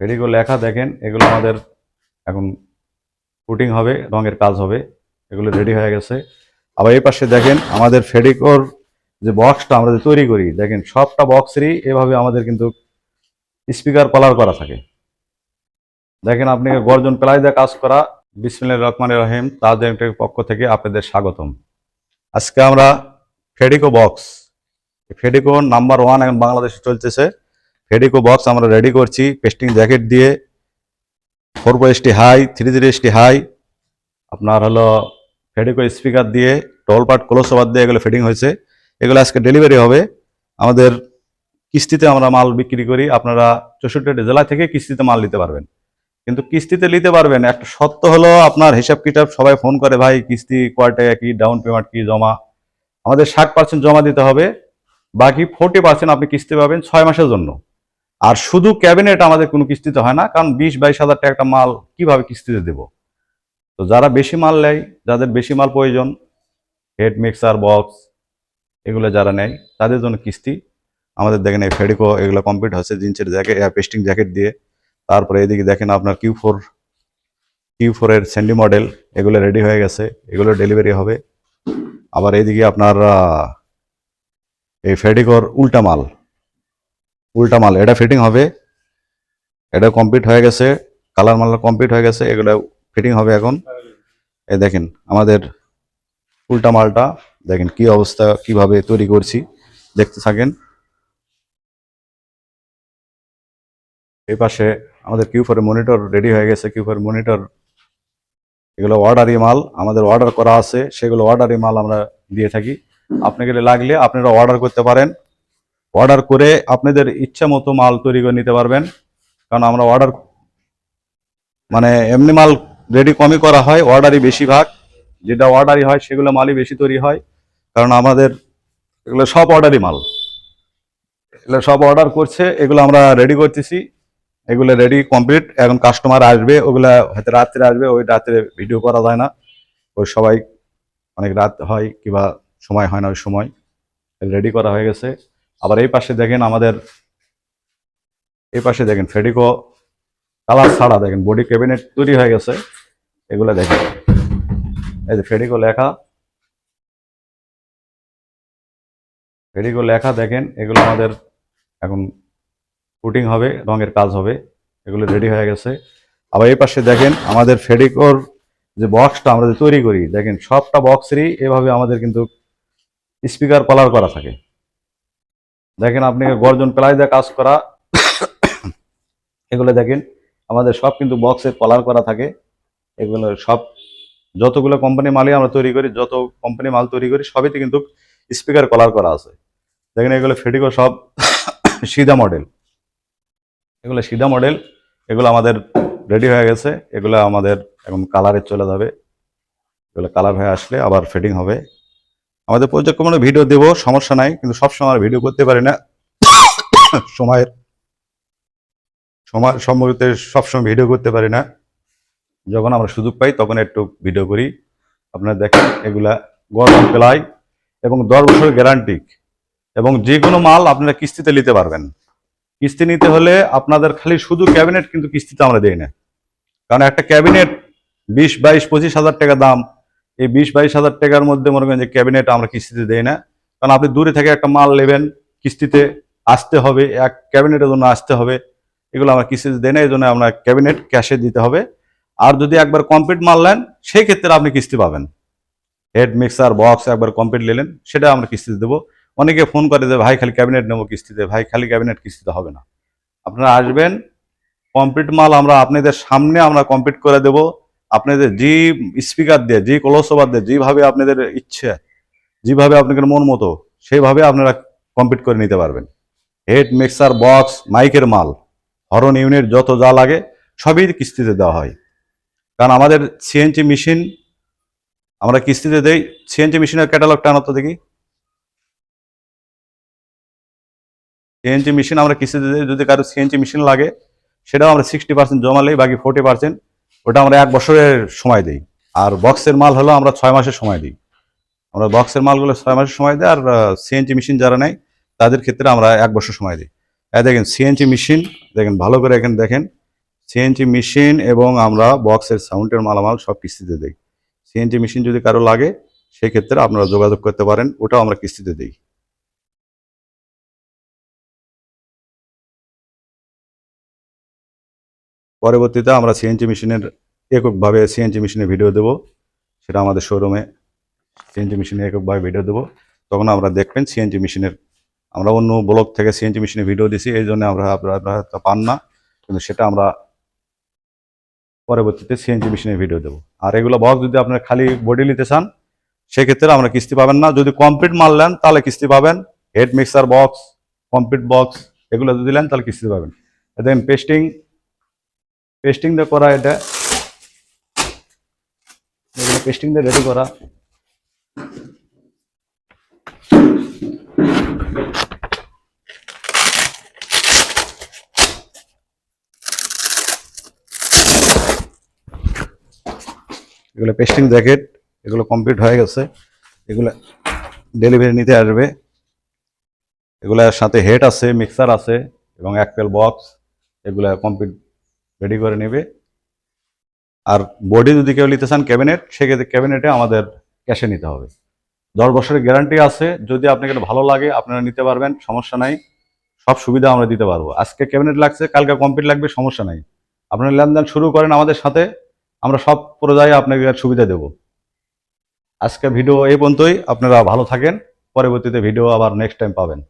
ফেডিকো লেখা দেখেন, এগুলো আমাদের এখন ফুটিং হবে, রঙের কাজ হবে, এগুলো রেডি হয়ে গেছে। আবার এই পাশে দেখেন, আমাদের ফেডিকোর যে বক্সটা আমরা যে তৈরি করি, দেখেন সবটা বক্সেরই এভাবে আমাদের কিন্তু স্পিকার কলার করা থাকে। দেখেন আপনি গর্জন প্লাই কাজ করা, বিসমিল্লাহ রহমান রহিম, তাদের পক্ষ থেকে আপনাদের স্বাগতম। আজকে আমরা Fedico box Fedico number one এখন বাংলাদেশে চলতেছে। ফেডিকো বক্স আমরা রেডি করছি। পেস্টিং জ্যাকেট দিয়ে। Four ST high three three ST high আপনার হলো ফেডিকো স্পিকার দিয়ে টোল পার্ট ক্লোজ ওভার দিয়ে এগুলো ফিটিং হয়েছে। এগুলো আজকে ডেলিভারি হবে। আমাদের কিস্তিতে আমরা মাল বিক্রি করি। আপনারা চৌষট্টি জেলা থেকে কিস্তিতে মাল নিতে পারবেন। কিন্তু কিস্তিতে নিতে পারবেন। একটা সত্য হলো আপনার হিসাব কিতাব সবাই ফোন করে, ভাই, কিস্তি কয় টাকা? কি ডাউন পেমেন্ট কি জমা? আমাদের ষাট পার্সেন্ট জমা দিতে হবে। বাকি ফোর্টি পার্সেন্ট আপনি কিস্তি পাবেন ছয় মাসের জন্য। আর শুধু ক্যাবিনেট আমাদের কোনো কিস্তিতে হয় না, কারণ বিশ বাইশ হাজার টাকা মাল কীভাবে কিস্তিতে দেব? তো যারা বেশি মাল নেয়, যাদের বেশি মাল প্রয়োজন হেড মিক্সার বক্স এগুলো যারা নেয়, তাদের জন্য কিস্তি। আমাদের দেখেন এই ফেডিকো এগুলো কমপ্লিট হচ্ছে জিন্সের জ্যাকেট পেস্টিং জ্যাকেট দিয়ে। তারপরে এদিকে দেখেন আপনার কিউ ফোর কিউ ফোরের স্যান্ডি মডেল এগুলো রেডি হয়ে গেছে, এগুলো ডেলিভারি হবে। আবার এইদিকে আপনার এই ফেডিকোর উল্টা মাল। উল্টা মাল, এটা ফিটিং হবে। এটা কমপ্লিট হয়ে গেছে কালার মাল কমপ্লিট হয়ে গেছে, এগুলো ফিটিং হবে এখন। এই দেখেন, আমাদের উল্টা মালটা, দেখেন কি অবস্থা, কীভাবে তৈরি করছি, দেখতে থাকেন। এই পাশে আমাদের কিউ ফোরের মনিটর রেডি হয়ে গেছে কিউ ফোরের মনিটর এগুলো অর্ডারি মাল, আমাদের অর্ডার করা আছে, সেগুলো অর্ডারি মাল আমরা দিয়ে থাকি। আপনাকে লাগলে আপনারা অর্ডার করতে পারেন। অর্ডার করে আপনাদের ইচ্ছা মতো মাল তৈরি করে নিতে পারবেন। কারণ আমরা অর্ডার মানে এমনি মাল রেডি কমই করা হয় অর্ডারই বেশিরভাগ। যেটা অর্ডারই হয়, সেগুলো মালই বেশি তৈরি হয়। কারণ আমাদের এগুলো সব অর্ডারই মাল। এগুলো সব অর্ডার করছে, এগুলো আমরা রেডি করতেছি। এগুলো রেডি কমপ্লিট এখন কাস্টমার আসবে, ওগুলা হয়তো রাত্রে আসবে, ওই রাত্রে ভিডিও করা যায় না। ওই সবাই অনেক রাত হয় কিংবা সময় হয় না, ওই সময়। রেডি করা হয়ে গেছে। আবার এই পাশে দেখেন আমাদের, এই পাশে দেখেন ফেডিকো কালার ছাড়া দেখেন বডি ক্যাবিনেট তৈরি হয়ে গেছে। এগুলো দেখেন। এই যে ফেডিকো লেখা। ফেডিকো লেখা দেখেন, এগুলো আমাদের এখন ফুটিং হবে, রঙের কাজ হবে। এগুলো রেডি হয়ে গেছে। আবার এই পাশে দেখেন আমাদের ফেডিকোর যে বক্সটা আমরা যে তৈরি করি, দেখেন সবটা বক্সেরই এভাবে আমাদের কিন্তু স্পিকার কলার করা থাকে। দেখেন আপনি গর্জন প্লাই কাজ করা, এগুলো দেখেন, আমাদের সব কিন্তু বক্সে কলার করা থাকে। এগুলো সব, যতগুলো কোম্পানি মালই আমরা তৈরি করি, যত কোম্পানি মাল তৈরি করি সবইতে কিন্তু স্পিকার কলার করা আছে। দেখেন এগুলো ফেডিকো সব সিধা মডেল এগুলো সিধা মডেল এগুলো আমাদের রেডি হয়ে গেছে, এগুলো আমাদের এখন কালারে চলে যাবে। এগুলো কালার হয়ে আসলে আবার ফিটিং হবে। আমাদের পর্যায়ক্রমে ভিডিও দেবো, সমস্যা নাই, কিন্তু সবসময় আমরা ভিডিও করতে পারি না। সময়ের সময় সম্ভবত সবসময় ভিডিও করতে পারি না। যখন আমরা সুযোগ পাই, তখন একটু ভিডিও করি। আপনারা দেখেন, এগুলা গরম প্লাই এবং দশ বছরের গ্যারান্টি এবং যে কোনো মাল আপনারা কিস্তিতে নিতে পারবেন। কিস্তি নিতে হলে আপনাদের খালি শুধু ক্যাবিনেট কিন্তু কিস্তিতে আমরা দেই না। কারণ একটা ক্যাবিনেট বিশ, বাইশ, পঁচিশ হাজার টাকা দাম। এই বিশ বাইশ হাজার টাকার মধ্যে মনে করেন যে ক্যাবিনেট আমরা কিস্তিতে দেই না। কারণ আপনি দূরে থেকে একটা মাল নেবেন, কিস্তিতে আসতে হবে, এক ক্যাবিনেটের জন্য আসতে হবে, এগুলো আমরা কিস্তিতে দেয় না, এই জন্য আমরা ক্যাবিনেট ক্যাশে দিতে হবে। আর যদি একবার কমপ্লিট মাল নেন, সেই ক্ষেত্রে আপনি কিস্তি পাবেন। হেড মিক্সার বক্স একবার কমপ্লিট নিলেন, সেটা আমরা কিস্তিতে দেবো। অনেকে ফোন করে যে, ভাই, খালি ক্যাবিনেট নেব কিস্তিতে। ভাই, খালি ক্যাবিনেট কিস্তিতে হবে না। আপনারা আসবেন, কমপ্লিট মাল আমরা আপনাদের সামনে আমরা কমপ্লিট করে দেব। আপনাদের যে স্পিকার দিয়ে, যে কলসোবার দিয়ে, যেভাবে আপনাদের ইচ্ছে, যেভাবে আপনাদের মন মতো সেইভাবে আপনারা কমপ্লিট করে নিতে পারবেন। হেড মিক্সার বক্স মাইকের মাল হরন ইউনিট যত যা লাগে, সবই কিস্তিতে দেওয়া হয়। কারণ আমাদের সিএনজি মেশিন আমরা কিস্তিতে দেই। সিএনজি মেশিনের ক্যাটালগটা আনো তো দেখি। সিএনজি মেশিন আমরা কিস্তিতে দিই। যদি কারও সিএনজি মেশিন লাগে, সেটাও আমরা সিক্সটি পার্সেন্ট জমা নেই, বাকি ফোর্টি পার্সেন্ট ওটা আমরা এক বছরের সময় দিই। আর বক্সের মাল হলো আমরা ছয় মাসের সময় দিই। আমরা বক্সের মালগুলো ছয় মাসের সময় দিই, আর সিএনজি মেশিন যারা নেয়, তাদের ক্ষেত্রে আমরা এক বছর সময় দিই। এই দেখেন সিএনজি মেশিন দেখেন ভালো করে এখানে দেখেন। সিএনজি মেশিন এবং আমরা বক্সের সাউন্ডের মালামাল সব কিস্তিতে দিই। সিএনজি মেশিন যদি কারও লাগে, সেক্ষেত্রে আপনারা যোগাযোগ করতে পারেন, ওটাও আমরা কিস্তিতে দিই। পরবর্তীতে আমরা সিএনজি মেশিনের এককভাবে সিএনজি মেশিনের ভিডিও দেব। সেটা আমাদের শোরুমে সিএনজি মেশিনে এককভাবে ভিডিও দেবো। তখন আমরা দেখবেন সিএনজি মেশিনের, আমরা অন্য ব্লক থেকে সিএনজি মেশিনের ভিডিও দিছি, এই জন্য আমরা আপনারা আপনারা পান না। কিন্তু সেটা আমরা পরবর্তীতে সিএনজি মেশিনের ভিডিও দেবো। আর এগুলো বক্স যদি আপনারা খালি বডি নিতে চান, সেক্ষেত্রে আমরা কিস্তি পাবেন না। যদি কমপ্লিট মাল নেন, তাহলে কিস্তি পাবেন। Head mixer box complete box এগুলো যদি নেন, তাহলে কিস্তি পাবেন। দেন পেস্টিং পেস্টিং দিয়ে করা এটা। পেস্টিং দিয়ে রেডি করা। এগুলো পেস্টিং জ্যাকেট এগুলো কমপ্লিট হয়ে গেছে। এগুলো ডেলিভারি নিতে আসবে। এগুলোর সাথে হেড আছে মিক্সার আছে এবং একপেল বক্স এগুলো কমপ্লিট রেডি করে নেবে। আর বডি যদি কেউ নিতে চান ক্যাবিনেট সেক্ষেত্রে ক্যাবিনেটে আমাদের ক্যাশে নিতে হবে। দশ বছরের গ্যারান্টি আছে। যদি আপনাকে ভালো লাগে, আপনারা নিতে পারবেন, সমস্যা নাই। সব সুবিধা আমরা দিতে পারব। আজকে ক্যাবিনেট লাগছে, কালকে কমপ্লিট লাগবে, সমস্যা নাই। আপনারা লেনদেন শুরু করেন আমাদের সাথে, আমরা সব পর্যায়ে আপনাকে সুবিধা দেব। আজকে ভিডিও এই পর্যন্তই। আপনারা ভালো থাকেন। পরবর্তীতে ভিডিও আবার নেক্সট টাইম পাবেন।